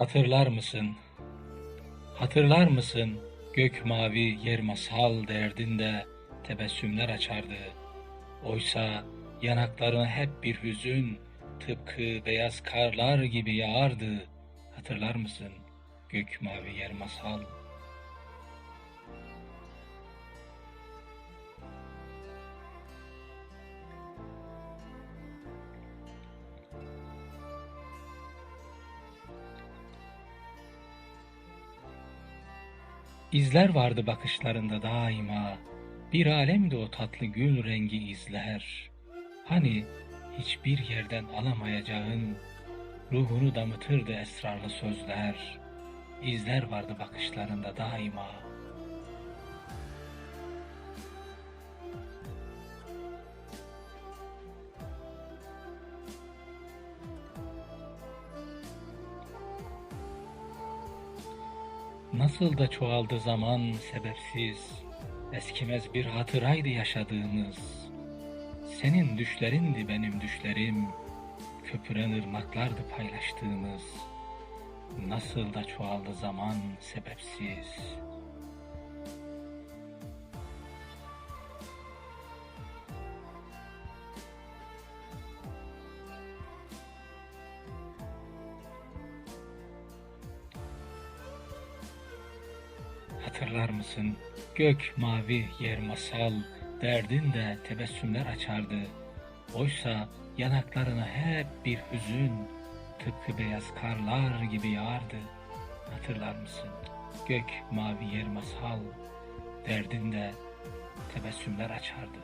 Hatırlar mısın? Hatırlar mısın? Gök mavi yer masal derdinde tebessümler açardı. Oysa yanaklarına hep bir hüzün, tıpkı beyaz karlar gibi yağardı. Hatırlar mısın? Gök mavi yer masal. İzler vardı bakışlarında daima. Bir alemdi o tatlı gül rengi izler. Hani hiçbir yerden alamayacağın, ruhunu damıtırdı esrarlı sözler. İzler vardı bakışlarında daima. Nasıl da çoğaldı zaman sebepsiz, eskimez bir hatıraydı yaşadığımız. Senin düşlerindi benim düşlerim, köpüren ırmaklardı paylaştığımız. Nasıl da çoğaldı zaman sebepsiz. Hatırlar mısın? Gök mavi yer masal, derdin de tebessümler açardı. Oysa yanaklarına hep bir hüzün, tıpkı beyaz karlar gibi yağardı. Hatırlar mısın? Gök mavi yer masal, derdin de tebessümler açardı.